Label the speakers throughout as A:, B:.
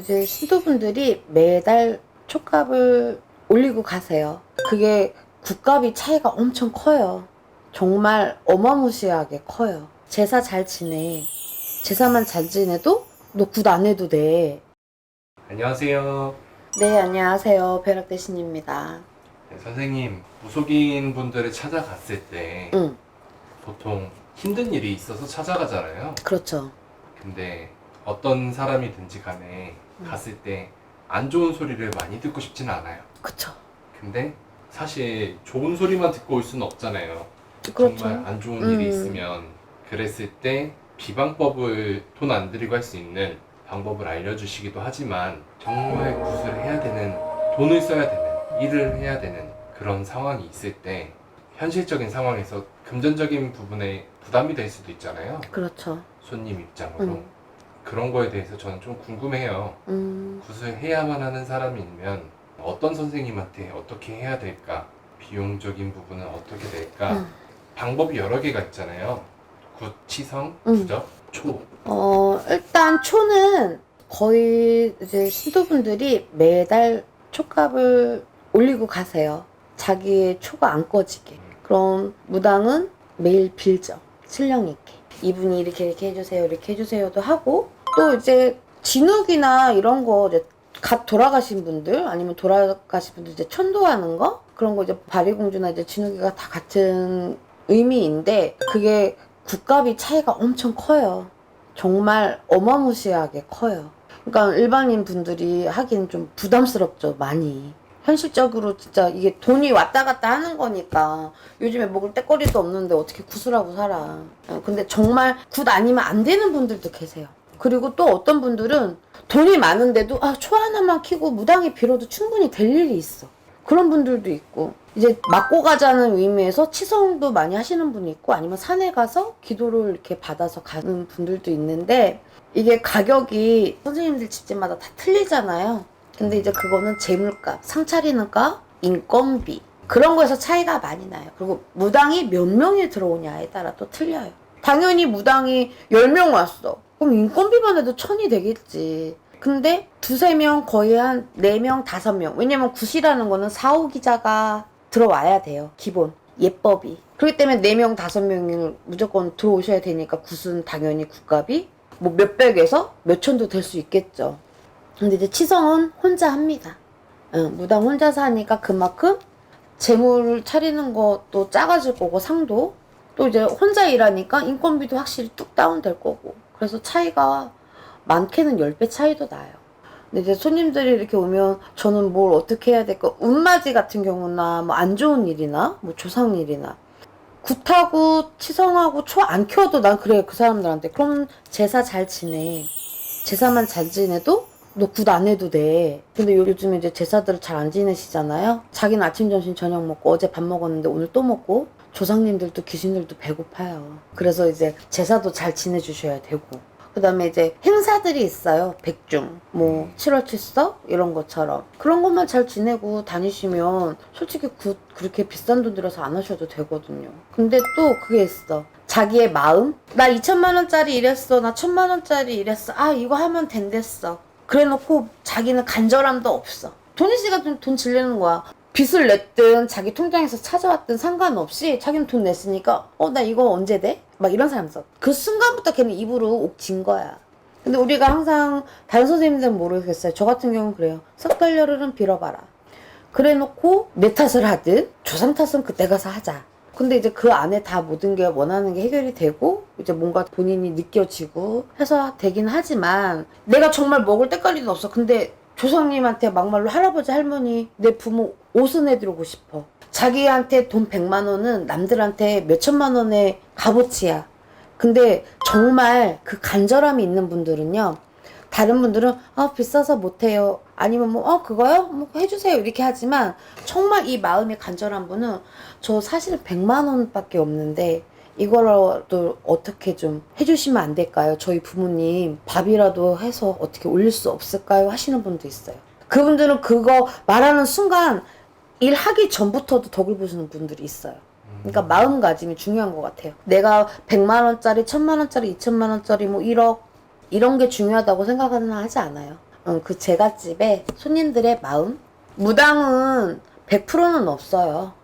A: 이제 신도분들이 매달 촉값을 올리고 가세요. 그게 국값이 차이가 엄청 커요. 정말 어마무시하게 커요. 제사 잘 지내. 제사만 잘 지내도 너 굿 안 해도 돼.
B: 안녕하세요.
A: 네, 안녕하세요. 벼락 대신입니다.
B: 네, 선생님, 무속인 분들을 찾아갔을 때
A: 응,
B: 보통 힘든 일이 있어서 찾아가잖아요.
A: 그렇죠.
B: 근데 어떤 사람이든지 간에
A: 음.
B: 갔을 때 안 좋은 소리를 많이 듣고 싶지는 않아요.
A: 그쵸.
B: 근데 사실 좋은 소리만 듣고 올 수는 없잖아요.
A: 그렇죠.
B: 정말 안 좋은
A: 음.
B: 일이 있으면 그랬을 때 비방법을 돈 안 들이고 할 수 있는 방법을 알려주시기도 하지만 정말 굿을 해야 되는 돈을 써야 되는 일을 해야 되는 그런 상황이 있을 때 현실적인 상황에서 금전적인 부분에 부담이 될 수도 있잖아요
A: 그렇죠.
B: 손님 입장으로
A: 음.
B: 그런 거에 대해서 저는 좀 궁금해요
A: 음,
B: 굿을 해야만 하는 사람이면 어떤 선생님한테 어떻게 해야 될까 비용적인 부분은 어떻게 될까
A: 음.
B: 방법이 여러 개가 있잖아요. 굿, 치성,
A: 음.
B: 부적, 초.
A: 어, 일단 초는 거의 이제 신도분들이 매달 촉값을 올리고 가세요. 자기의 초가 안 꺼지게. 그럼 무당은 매일 빌죠. 신령 있게. 이분이 이렇게 이렇게 해주세요, 이렇게 해주세요도 하고 또 이제 진욱이나 이런 거 이제 갓 돌아가신 분들 아니면 돌아가신 분들 이제 천도하는 거 그런 거 이제 바리공주나 이제 진욱이가 다 같은 의미인데 그게 국값이 차이가 엄청 커요. 정말 어마무시하게 커요. 그러니까 일반인 분들이 하기는 좀 부담스럽죠, 많이. 현실적으로 진짜 이게 돈이 왔다 갔다 하는 거니까 요즘에 먹을 때거리도 없는데 어떻게 구슬하고 살아. 어, 근데 정말 굿 아니면 안 되는 분들도 계세요. 그리고 또 어떤 분들은 돈이 많은데도 아, 초 하나만 키고 무당이 빌어도 충분히 될 일이 있어. 그런 분들도 있고 이제 맞고 가자는 의미에서 치성도 많이 하시는 분이 있고 아니면 산에 가서 기도를 이렇게 받아서 가는 분들도 있는데 이게 가격이 선생님들 집집마다 다 틀리잖아요. 근데 이제 그거는 재물값, 상 차리는 값, 인건비 그런 거에서 차이가 많이 나요. 그리고 무당이 몇 명이 들어오냐에 따라 또 틀려요. 당연히 무당이 10명 왔어. 그럼 인건비만 해도 천이 되겠지. 근데 두세 명 거의 한 네 명 다섯 명. 왜냐면 굿이라는 거는 사후 기자가 들어와야 돼요. 기본. 예법이. 그렇기 때문에 네 명 다섯 명을 무조건 들어오셔야 되니까 굿은 당연히 굿값이 뭐 몇백에서 몇천도 될 수 있겠죠. 근데 이제 치성은 혼자 합니다. 응, 무당 혼자서 하니까 그만큼 재물을 차리는 것도 작아질 거고 상도 또 이제 혼자 일하니까 인건비도 확실히 뚝 다운될 거고 그래서 차이가 많게는 10배 차이도 나요. 근데 이제 손님들이 이렇게 오면 저는 뭘 어떻게 해야 될까? 운맞이 같은 경우나 뭐 안 좋은 일이나 뭐 조상 일이나 굿하고 치성하고 초 안 켜도 난 그래 그 사람들한테 그럼 제사 잘 지내. 제사만 잘 지내도 너 굿 안 해도 돼. 근데 요- 요즘에 이제 제사들을 잘 안 지내시잖아요. 자기는 아침, 점심, 저녁 먹고 어제 밥 먹었는데 오늘 또 먹고 조상님들도 귀신들도 배고파요. 그래서 이제 제사도 잘 지내주셔야 되고. 그 다음에 이제 행사들이 있어요. 백중, 뭐, 7월 7석? 이런 것처럼. 그런 것만 잘 지내고 다니시면 솔직히 굿, 그렇게 비싼 돈 들여서 안 하셔도 되거든요. 근데 또 그게 있어. 자기의 마음? 나 2천만 원짜리 일했어. 나 천만 원짜리 일했어. 아, 이거 하면 된댔어. 그래 놓고 자기는 간절함도 없어. 돈이 씨가 좀돈 질리는 거야. 빚을 냈든 자기 통장에서 찾아왔든 상관없이 자기는 돈 냈으니까 어 나 이거 언제 돼? 막 이런 사람 있어. 그 순간부터 걔는 입으로 옥진 거야. 근데 우리가 항상 다른 선생님들은 모르겠어요. 저 같은 경우는 그래요. 석달 열흘은 빌어봐라. 그래 놓고 내 탓을 하든 조상 탓은 그때 가서 하자. 근데 이제 그 안에 다 모든 게 원하는 게 해결이 되고 이제 뭔가 본인이 느껴지고 해서 되긴 하지만 내가 정말 먹을 때까지도 없어. 근데 조상님한테 막말로 할아버지 할머니 내 부모 옷은 해드리고 싶어. 자기한테 돈 100만 원은 남들한테 몇 천만 원의 값어치야. 근데 정말 그 간절함이 있는 분들은요. 다른 분들은 아 비싸서 못해요. 아니면 뭐 어 그거요? 뭐 해주세요 이렇게 하지만 정말 이 마음이 간절한 분은 저 사실 100만 원밖에 없는데 이거라도 어떻게 좀 해주시면 안 될까요? 저희 부모님 밥이라도 해서 어떻게 올릴 수 없을까요? 하시는 분도 있어요. 그분들은 그거 말하는 순간 일하기 전부터도 덕을 보시는 분들이 있어요. 그러니까 마음가짐이 중요한 것 같아요. 내가 100만 원짜리, 1000만 원짜리, 2000만 원짜리, 뭐 1억 이런 게 중요하다고 생각은 하지 않아요. 음, 그 제갓집에 손님들의 마음? 무당은 100%는 없어요.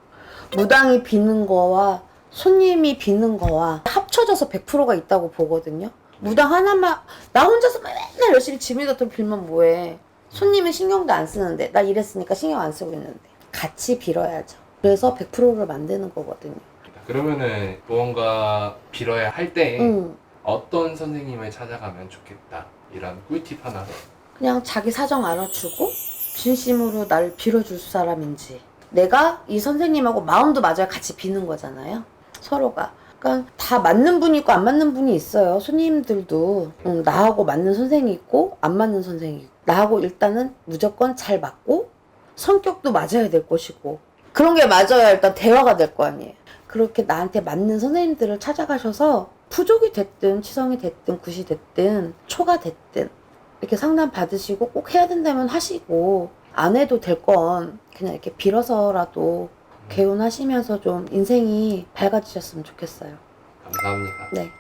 A: 무당이 비는 거와 손님이 비는 거와 합쳐져서 100%가 있다고 보거든요. 무당 하나만 나 혼자서 맨날 열심히 지미더터 빌면 뭐해. 손님은 신경도 안 쓰는데 나 이랬으니까 신경 안 쓰고 있는데 같이 빌어야죠. 그래서 100%를 만드는 거거든요.
B: 그러면은 무언가 빌어야 할 때
A: 음,
B: 어떤 선생님을 찾아가면 좋겠다 이런 꿀팁 하나
A: 그냥 자기 사정 알아주고 진심으로 나를 빌어줄 사람인지 내가 이 선생님하고 마음도 맞아야 같이 비는 거잖아요 서로가. 그러니까 다 맞는 분이 있고 안 맞는 분이 있어요. 손님들도 음, 나하고 맞는 선생이 있고 안 맞는 선생이 있고. 나하고 일단은 무조건 잘 맞고 성격도 맞아야 될 것이고. 그런 게 맞아야 일단 대화가 될 거 아니에요. 그렇게 나한테 맞는 선생님들을 찾아가셔서 부족이 됐든 치성이 됐든 굿이 됐든 초가 됐든 이렇게 상담 받으시고 꼭 해야 된다면 하시고 안 해도 될 건 그냥 이렇게 빌어서라도 개운하시면서 좀 인생이 밝아지셨으면 좋겠어요.
B: 감사합니다.
A: 네.